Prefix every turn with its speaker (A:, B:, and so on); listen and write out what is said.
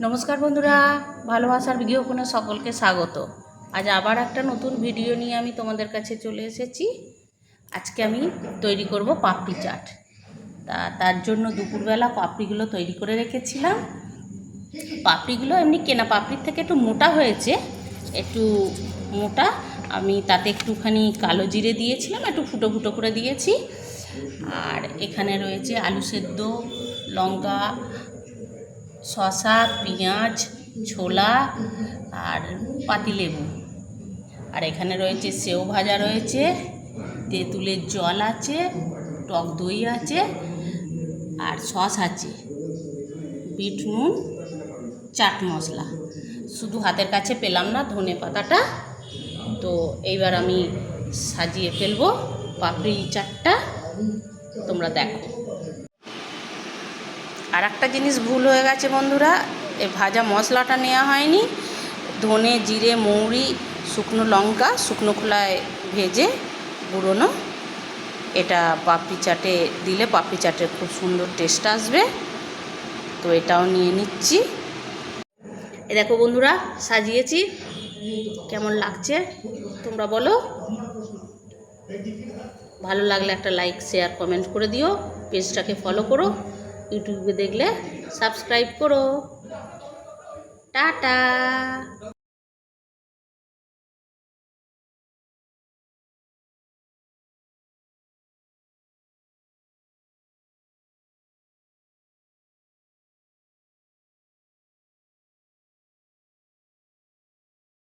A: নমস্কার বন্ধুরা, ভালোবাসার ফোনে সকলকে স্বাগত। আজ আবার একটা নতুন ভিডিও নিয়ে আমি তোমাদের কাছে চলে এসেছি। আজকে আমি তৈরি করব পাপড়ি চাট। তা, তার জন্য দুপুরবেলা পাপড়িগুলো তৈরি করে রেখেছিলাম। পাপড়িগুলো এমনি কেনা, পাপড়ির থেকে একটু মোটা হয়েছে, একটু মোটা। আমি তাতে একটুখানি কালো জিরে দিয়েছিলাম, একটু ফুটো ফুটো করে দিয়েছি। আর এখানে রয়েছে আলু সেদ্ধ, লঙ্কা শসা, পেঁয়াজ, ছোলা আর পাতিলেবু। আর এখানে রয়েছে সেও ভাজা রয়েছে, তেঁতুলের জল আছে, টক দই আছে আর সস আছে। বিট নুন, চাট মশলা। শুধু হাতের কাছে পেলাম না, ধনে পাতাটা। তো এইবার আমি সাজিয়ে ফেলব পাপড়ি চাটটা। তোমরা দেখো। আর একটা জিনিস ভুল হয়ে গেছে বন্ধুরা এই ভাজা মশলাটা নেওয়া হয়নি। ধনে, জিরে, মৌরি, শুকনো লঙ্কা, শুকনো খোলায় ভেজে গুঁড়োনো। এটা পাপড়ি চাটে দিলে পাপড়ি চাটের খুব সুন্দর টেস্ট আসবে। তো এটাও নিয়ে নিচ্ছি। এ দেখো বন্ধুরা, সাজিয়েছি। কেমন লাগছে তোমরা বলো। ভালো লাগলে একটা লাইক শেয়ার কমেন্ট করে দিও। পেজটাকে ফলো করো। ইউটিউবে দেখলে সাবস্ক্রাইব করো। টাটা।